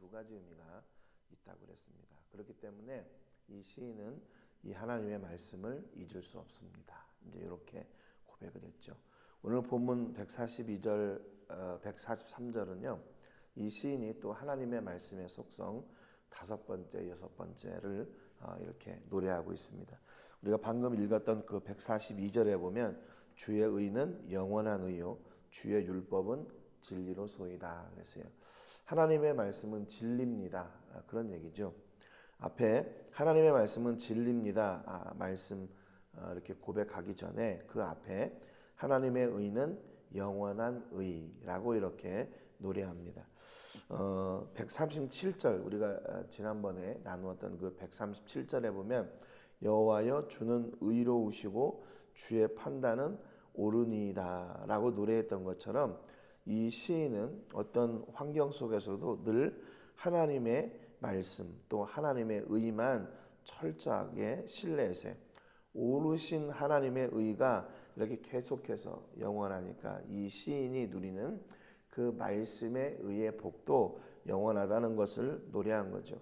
두 가지 의미가 있다고 그랬습니다. 그렇기 때문에 이 시인은 이 하나님의 말씀을 잊을 수 없습니다. 이제 이렇게 고백을 했죠. 오늘 본문 142절, 어, 143절은요. 이 시인이 또 하나님의 말씀의 속성 다섯 번째, 여섯 번째를 어, 이렇게 노래하고 있습니다. 우리가 방금 읽었던 그 142절에 보면 주의 의는 영원한 의요, 주의 율법은 진리로 소이다 그랬어요. 하나님의 말씀은 진리입니다. 아, 그런 얘기죠. 앞에 하나님의 말씀은 진리입니다. 아, 말씀 어, 이렇게 고백하기 전에 그 앞에 하나님의 의는 영원한 의라고 이렇게 노래합니다. 어, 137절 우리가 어, 지난번에 나누었던 그 137절에 보면 여호와여 주는 의로우시고 주의 판단은 옳으니이다라고 노래했던 것처럼 이 시인은 어떤 환경 속에서도 늘 하나님의 말씀 또 하나님의 의만 철저하게 신뢰해서 오르신 하나님의 의가 이렇게 계속해서 영원하니까 이 시인이 누리는 그 말씀의 의의 복도 영원하다는 것을 노래한 거죠.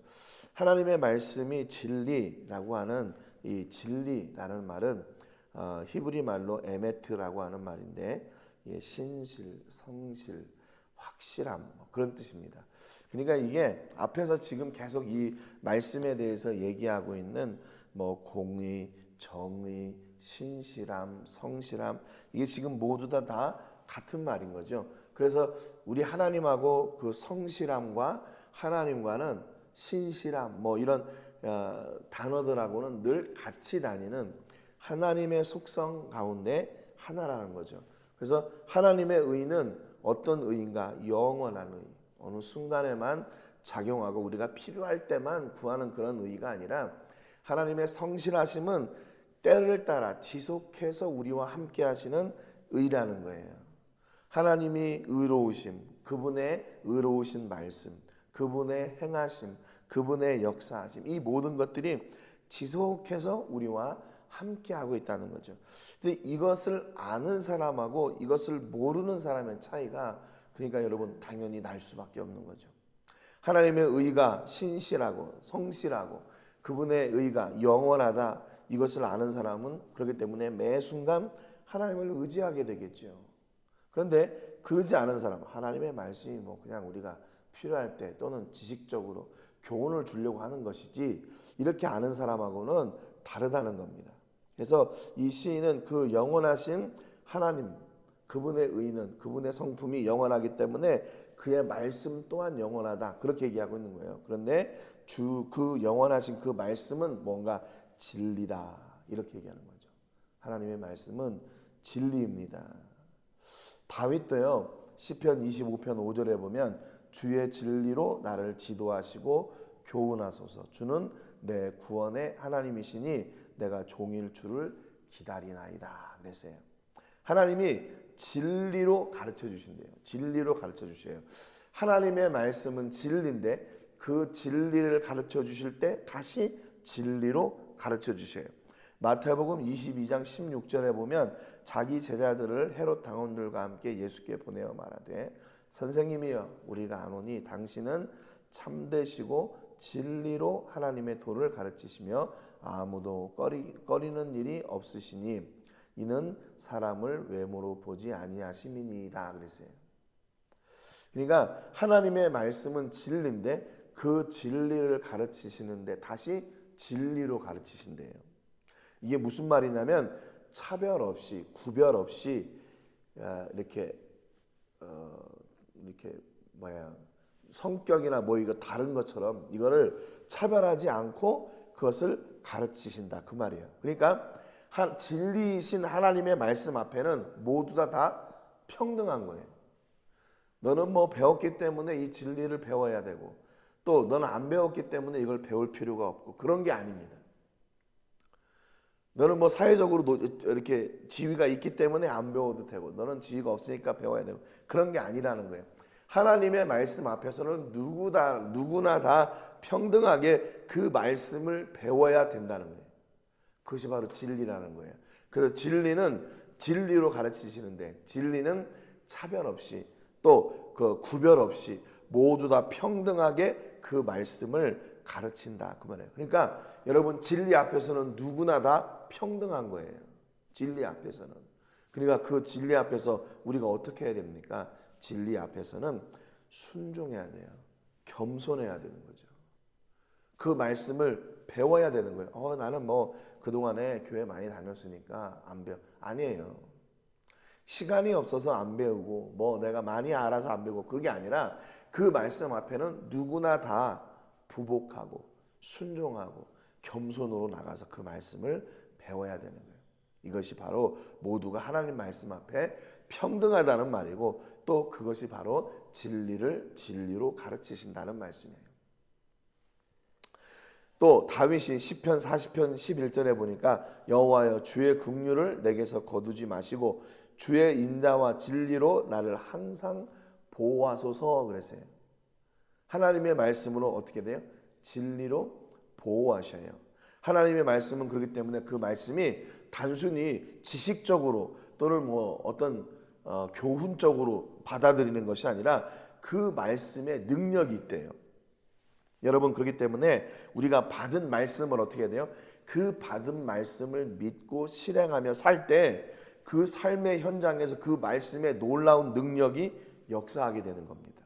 하나님의 말씀이 진리라고 하는 이 진리라는 말은 어, 히브리 말로 에메트라고 하는 말인데 예, 신실, 성실, 확실함 뭐 그런 뜻입니다. 그러니까 이게 앞에서 지금 계속 이 말씀에 대해서 얘기하고 있는 뭐 공의, 정의, 신실함, 성실함 이게 지금 모두 다, 다 같은 말인 거죠. 그래서 우리 하나님하고 그 성실함과 하나님과는 신실함 뭐 이런 어, 단어들하고는 늘 같이 다니는 하나님의 속성 가운데 하나라는 거죠. 그래서 하나님의 의는 어떤 의인가? 영원한 의. 어느 순간에만 작용하고 우리가 필요할 때만 구하는 그런 의가 아니라 하나님의 성실하심은 때를 따라 지속해서 우리와 함께 하시는 의라는 거예요. 하나님이 의로우심, 그분의 의로우신 말씀, 그분의 행하심, 그분의 역사하심, 이 모든 것들이 지속해서 우리와 함께 하고 있다는 거죠. 이것을 아는 사람하고 이것을 모르는 사람의 차이가 그러니까 여러분 당연히 날 수밖에 없는 거죠. 하나님의 의가 신실하고 성실하고 그분의 의가 영원하다 이것을 아는 사람은 그렇기 때문에 매 순간 하나님을 의지하게 되겠죠. 그런데 그러지 않은 사람 하나님의 말씀이 뭐 그냥 우리가 필요할 때 또는 지식적으로 교훈을 주려고 하는 것이지 이렇게 아는 사람하고는 다르다는 겁니다. 그래서 이 시인은 그 영원하신 하나님 그분의 의는 그분의 성품이 영원하기 때문에 그의 말씀 또한 영원하다 그렇게 얘기하고 있는 거예요. 그런데 주 그 영원하신 그 말씀은 뭔가 진리다 이렇게 얘기하는 거죠. 하나님의 말씀은 진리입니다. 다윗도요 시편 25편 5절에 보면 주의 진리로 나를 지도하시고 교훈하소서 주는 내 구원의 하나님이시니 내가 종일 주를 기다리나이다 그랬어요. 하나님이 진리로 가르쳐 주신대요. 진리로 가르쳐 주셔요. 하나님의 말씀은 진리인데 그 진리를 가르쳐 주실 때 다시 진리로 가르쳐 주셔요. 마태복음 22장 16절에 보면 자기 제자들을 헤롯 당원들과 함께 예수께 보내어 말하되 선생님이여 우리가 아노니 당신은 참되시고 진리로 하나님의 도를 가르치시며 아무도 꺼리, 꺼리는 일이 없으시니 이는 사람을 외모로 보지 아니하심이니이다 그랬어요. 그러니까 하나님의 말씀은 진리인데 그 진리를 가르치시는데 다시 진리로 가르치신대요. 이게 무슨 말이냐면 차별 없이 구별 없이 아, 이렇게 어, 이렇게 뭐야 성격이나 뭐 이거 다른 것처럼 이거를 차별하지 않고 그것을 가르치신다 그 말이에요. 그러니까 한, 진리이신 하나님의 말씀 앞에는 모두 다, 다 평등한 거예요. 너는 뭐 배웠기 때문에 이 진리를 배워야 되고 또 너는 안 배웠기 때문에 이걸 배울 필요가 없고 그런 게 아닙니다. 너는 뭐 사회적으로 이렇게 지위가 있기 때문에 안 배워도 되고 너는 지위가 없으니까 배워야 되고 그런 게 아니라는 거예요. 하나님의 말씀 앞에서는 누구다 누구나 다 평등하게 그 말씀을 배워야 된다는 거예요. 그것이 바로 진리라는 거예요. 그래서 진리는 진리로 가르치시는데 진리는 차별 없이 또 그 구별 없이 모두 다 평등하게 그 말씀을 가르친다 그 말이에요. 그러니까 여러분 진리 앞에서는 누구나 다 평등한 거예요. 진리 앞에서는. 그러니까 그 진리 앞에서 우리가 어떻게 해야 됩니까? 진리 앞에서는 순종해야 돼요. 겸손해야 되는 거죠. 그 말씀을 배워야 되는 거예요. 어, 나는 뭐 그동안에 교회 많이 다녔으니까 안 배워. 아니에요. 시간이 없어서 안 배우고 뭐 내가 많이 알아서 안 배우고 그게 아니라 그 말씀 앞에는 누구나 다 부복하고 순종하고 겸손으로 나가서 그 말씀을 배워야 되는 거예요. 이것이 바로 모두가 하나님 말씀 앞에 평등하다는 말이고 또 그것이 바로 진리를 진리로 가르치신다는 말씀이에요. 또 다윗이 시편 40편 11절에 보니까 여호와여 주의 긍휼을 내게서 거두지 마시고 주의 인자와 진리로 나를 항상 보호하소서 그랬어요. 하나님의 말씀으로 어떻게 돼요? 진리로 보호하셔요. 하나님의 말씀은 그렇기 때문에 그 말씀이 단순히 지식적으로 또는 뭐 어떤 어, 교훈적으로 받아들이는 것이 아니라 그 말씀에 능력이 있대요. 여러분 그렇기 때문에 우리가 받은 말씀을 어떻게 해야 돼요? 그 받은 말씀을 믿고 실행하며 살 때 그 삶의 현장에서 그 말씀의 놀라운 능력이 역사하게 되는 겁니다.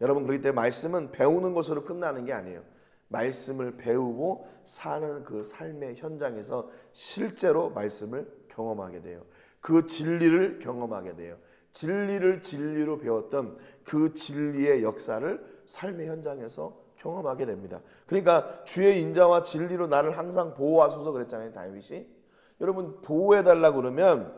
여러분 그렇기 때문에 말씀은 배우는 것으로 끝나는 게 아니에요. 말씀을 배우고 사는 그 삶의 현장에서 실제로 말씀을 경험하게 돼요. 그 진리를 경험하게 돼요. 진리를 진리로 배웠던 그 진리의 역사를 삶의 현장에서 경험하게 됩니다. 그러니까 주의 인자와 진리로 나를 항상 보호하소서 그랬잖아요, 다윗이. 여러분 보호해 달라 그러면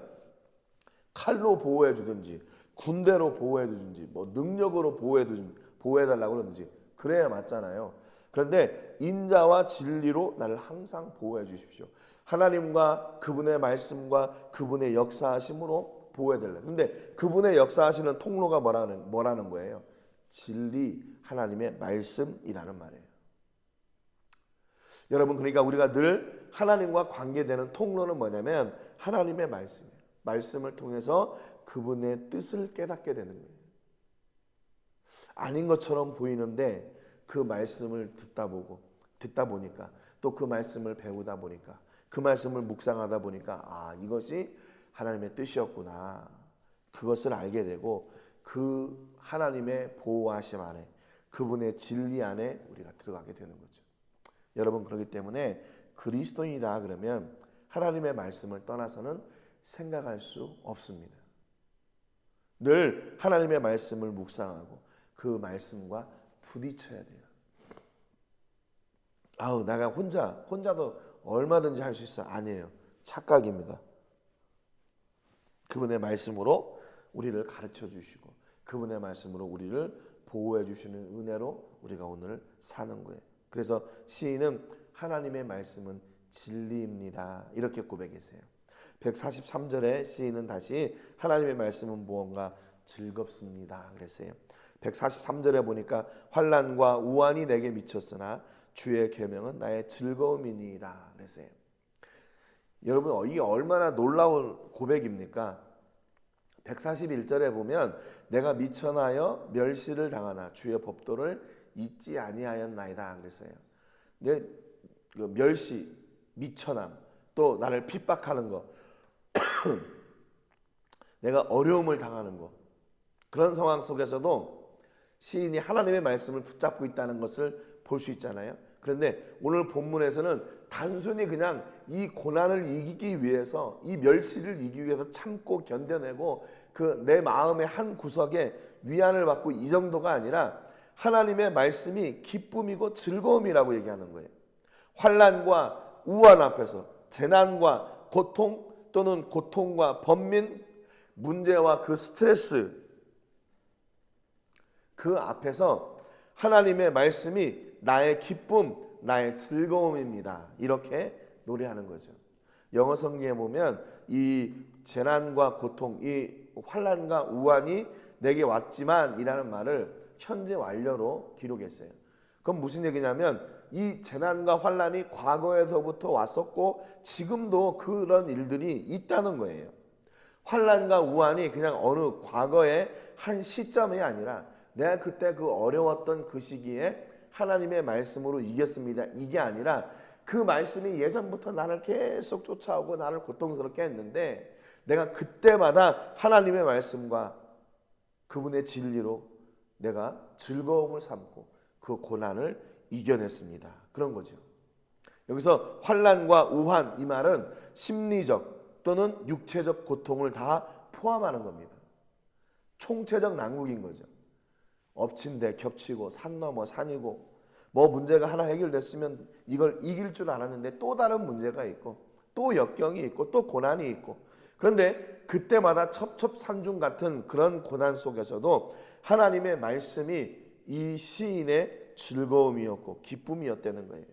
칼로 보호해 주든지 군대로 보호해 주든지 뭐 능력으로 보호해 주든지 보호해 달라고 그러든지 그래야 맞잖아요. 그런데 인자와 진리로 나를 항상 보호해 주십시오. 하나님과 그분의 말씀과 그분의 역사하심으로 보호해 달라. 근데 그분의 역사하시는 통로가 뭐라는 뭐라는 거예요? 진리 하나님의 말씀이라는 말이에요. 여러분 그러니까 우리가 늘 하나님과 관계되는 통로는 뭐냐면 하나님의 말씀이에요. 말씀을 통해서 그분의 뜻을 깨닫게 되는 거예요. 아닌 것처럼 보이는데 그 말씀을 듣다 보고 듣다 보니까 또 그 말씀을 배우다 보니까 그 말씀을 묵상하다 보니까 아 이것이 하나님의 뜻이었구나 그것을 알게 되고 그 하나님의 보호하심 안에 그분의 진리 안에 우리가 들어가게 되는 거죠. 여러분 그렇기 때문에 그리스도인이다 그러면 하나님의 말씀을 떠나서는 생각할 수 없습니다. 늘 하나님의 말씀을 묵상하고 그 말씀과 부딪혀야 돼요. 아우 내가 혼자 혼자도 얼마든지 할 수 있어 아니에요. 착각입니다. 그분의 말씀으로 우리를 가르쳐 주시고 그분의 말씀으로 우리를 보호해 주시는 은혜로 우리가 오늘 사는 거예요. 그래서 시인은 하나님의 말씀은 진리입니다. 이렇게 고백했어요. 143절에 시인은 다시 하나님의 말씀은 무언가 즐겁습니다. 그랬어요. 143절에 보니까 환란과 우환이 내게 미쳤으나 주의 계명은 나의 즐거움이니이다. 그랬어요. 여러분 이게 얼마나 놀라운 고백입니까? 141절에 보면 내가 미천하여 멸시를 당하나 주의 법도를 잊지 아니하였나이다 그랬어요. 내그 멸시, 미천함, 또 나를 핍박하는 거, 내가 어려움을 당하는 거 그런 상황 속에서도 시인이 하나님의 말씀을 붙잡고 있다는 것을 볼 수 있잖아요. 그런데 오늘 본문에서는 단순히 그냥 이 고난을 이기기 위해서 이 멸시를 이기기 위해서 참고 견뎌내고 그 내 마음의 한 구석에 위안을 받고 이 정도가 아니라 하나님의 말씀이 기쁨이고 즐거움이라고 얘기하는 거예요. 환란과 우환 앞에서 재난과 고통 또는 고통과 번민 문제와 그 스트레스 그 앞에서 하나님의 말씀이 나의 기쁨, 나의 즐거움입니다. 이렇게 노래하는 거죠. 영어 성경에 보면 이 재난과 고통, 이 환란과 우환이 내게 왔지만 이라는 말을 현재 완료로 기록했어요. 그건 무슨 얘기냐면 이 재난과 환란이 과거에서부터 왔었고 지금도 그런 일들이 있다는 거예요. 환란과 우환이 그냥 어느 과거의 한 시점이 아니라 내가 그때 그 어려웠던 그 시기에 하나님의 말씀으로 이겼습니다. 이게 아니라 그 말씀이 예전부터 나를 계속 쫓아오고 나를 고통스럽게 했는데 내가 그때마다 하나님의 말씀과 그분의 진리로 내가 즐거움을 삼고 그 고난을 이겨냈습니다. 그런 거죠. 여기서 환란과 우환 이 말은 심리적 또는 육체적 고통을 다 포함하는 겁니다. 총체적 난국인 거죠. 엎친 데 겹치고 산 넘어 산이고 뭐 문제가 하나 해결됐으면 이걸 이길 줄 알았는데 또 다른 문제가 있고 또 역경이 있고 또 고난이 있고 그런데 그때마다 첩첩산중 같은 그런 고난 속에서도 하나님의 말씀이 이 시인의 즐거움이었고 기쁨이었다는 거예요.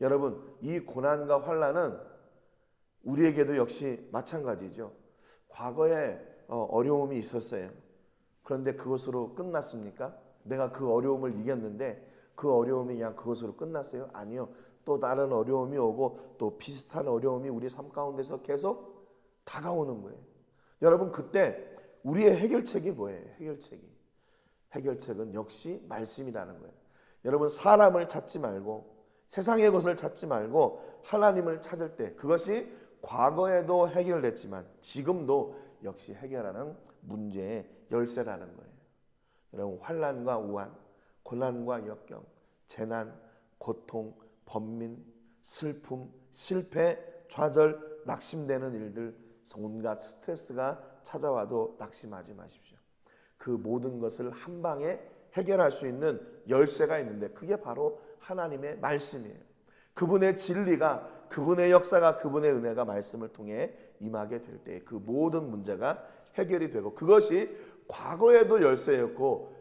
여러분, 이 고난과 환란은 우리에게도 역시 마찬가지죠. 과거에 어, 어려움이 있었어요. 그런데 그것으로 끝났습니까? 내가 그 어려움을 이겼는데 그 어려움이 그냥 그것으로 끝났어요? 아니요. 또 다른 어려움이 오고 또 비슷한 어려움이 우리 삶 가운데서 계속 다가오는 거예요. 여러분 그때 우리의 해결책이 뭐예요? 해결책이. 해결책은 역시 말씀이라는 거예요. 여러분 사람을 찾지 말고 세상의 것을 찾지 말고 하나님을 찾을 때 그것이 과거에도 해결됐지만 지금도 역시 해결하는 문제의 열쇠라는 거예요. 여러분 환란과 우한, 고난과 역경, 재난, 고통, 번민, 슬픔, 실패, 좌절, 낙심되는 일들, 온갖 스트레스가 찾아와도 낙심하지 마십시오. 그 모든 것을 한 방에 해결할 수 있는 열쇠가 있는데 그게 바로 하나님의 말씀이에요. 그분의 진리가 그분의 역사가 그분의 은혜가 말씀을 통해 임하게 될 때 그 모든 문제가 해결이 되고 그것이 과거에도 열쇠였고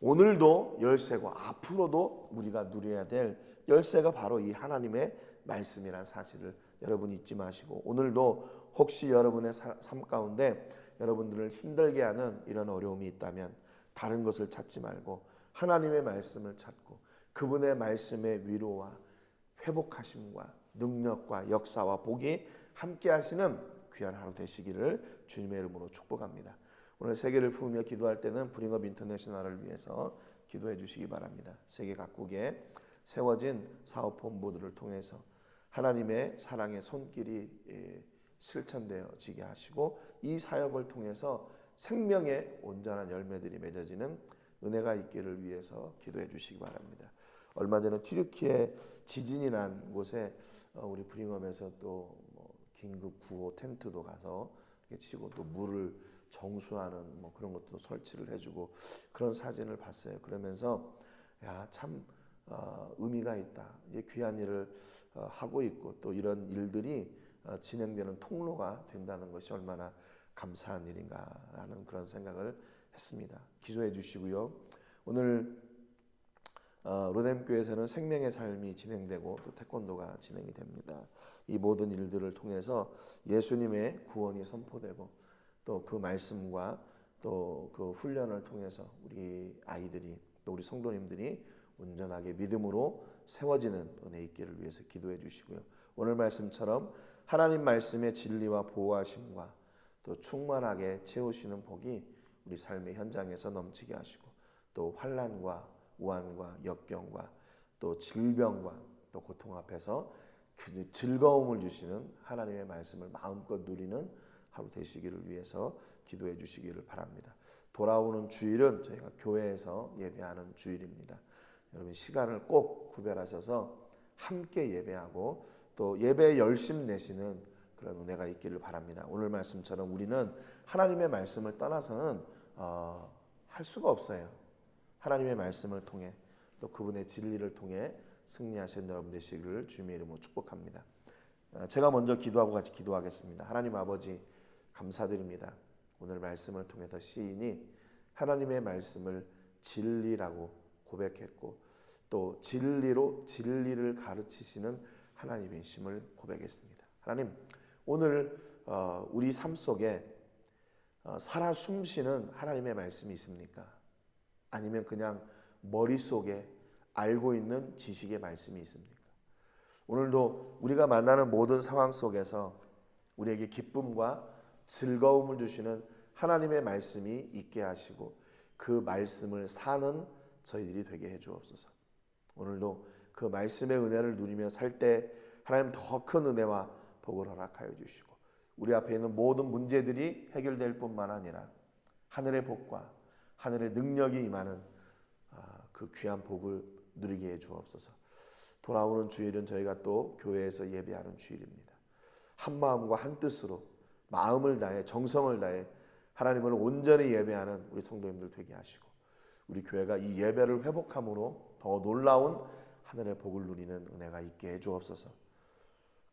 오늘도 열쇠고 앞으로도 우리가 누려야 될 열쇠가 바로 이 하나님의 말씀이란 사실을 여러분 잊지 마시고 오늘도 혹시 여러분의 삶 가운데 여러분들을 힘들게 하는 이런 어려움이 있다면 다른 것을 찾지 말고 하나님의 말씀을 찾고 그분의 말씀의 위로와 회복하심과 능력과 역사와 복이 함께 하시는 귀한 하루 되시기를 주님의 이름으로 축복합니다. 오늘 세계를 품으며 기도할 때는 브링업 인터내셔널을 위해서 기도해 주시기 바랍니다. 세계 각국에 세워진 사업 본부들을 통해서 하나님의 사랑의 손길이 예, 실천되어지게 하시고 이 사역을 통해서 생명의 온전한 열매들이 맺어지는 은혜가 있기를 위해서 기도해 주시기 바랍니다. 얼마 전에 튀르키예 지진이 난 곳에 어, 우리 브링엄에서 또 뭐 긴급 구호 텐트도 가서 치고 또 물을 정수하는 뭐 그런 것도 설치를 해주고 그런 사진을 봤어요. 그러면서 야참 어, 의미가 있다. 귀한 일을 어, 하고 있고 또 이런 일들이 진행되는 통로가 된다는 것이 얼마나 감사한 일인가 하는 그런 생각을 했습니다. 기도해 주시고요. 오늘 어, 로뎀교에서는 생명의 삶이 진행되고 또 태권도가 진행이 됩니다. 이 모든 일들을 통해서 예수님의 구원이 선포되고 또 그 말씀과 또 그 훈련을 통해서 우리 아이들이 또 우리 성도님들이 온전하게 믿음으로 세워지는 은혜 있기를 위해서 기도해 주시고요. 오늘 말씀처럼 하나님 말씀의 진리와 보호하심과 또 충만하게 채우시는 복이 우리 삶의 현장에서 넘치게 하시고 또 환란과 우환과 역경과 또 질병과 또 고통 앞에서 그 즐거움을 주시는 하나님의 말씀을 마음껏 누리는 하루 되시기를 위해서 기도해 주시기를 바랍니다. 돌아오는 주일은 저희가 교회에서 예배하는 주일입니다. 여러분 시간을 꼭 구별하셔서 함께 예배하고 또 예배에 열심 내시는 그런 은혜가 있기를 바랍니다. 오늘 말씀처럼 우리는 하나님의 말씀을 떠나서는 어, 할 수가 없어요. 하나님의 말씀을 통해 또 그분의 진리를 통해 승리하신 여러분 되시기를 주님의 이름으로 축복합니다. 어, 제가 먼저 기도하고 같이 기도하겠습니다. 하나님 아버지 감사드립니다. 오늘 말씀을 통해서 시인이 하나님의 말씀을 진리라고 고백했고 또 진리로 진리를 가르치시는 하나님의 심을 고백했습니다. 하나님 오늘 어, 우리 삶 속에 어, 살아 숨쉬는 하나님의 말씀이 있습니까? 아니면 그냥 머릿속에 알고 있는 지식의 말씀이 있습니까? 오늘도 우리가 만나는 모든 상황 속에서 우리에게 기쁨과 즐거움을 주시는 하나님의 말씀이 있게 하시고 그 말씀을 사는 저희들이 되게 해 주옵소서. 오늘도 그 말씀의 은혜를 누리며 살 때 하나님 더 큰 은혜와 복을 허락하여 주시고 우리 앞에 있는 모든 문제들이 해결될 뿐만 아니라 하늘의 복과 하늘의 능력이 임하는 아, 그 귀한 복을 누리게 해 주옵소서. 돌아오는 주일은 저희가 또 교회에서 예배하는 주일입니다. 한 마음과 한 뜻으로 마음을 다해 정성을 다해 하나님을 온전히 예배하는 우리 성도님들 되게 하시고 우리 교회가 이 예배를 회복함으로 더 놀라운 하늘의 복을 누리는 은혜가 있게 해 주옵소서.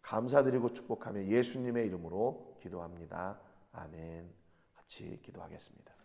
감사드리고 축복하며 예수님의 이름으로 기도합니다. 아멘. 같이 기도하겠습니다.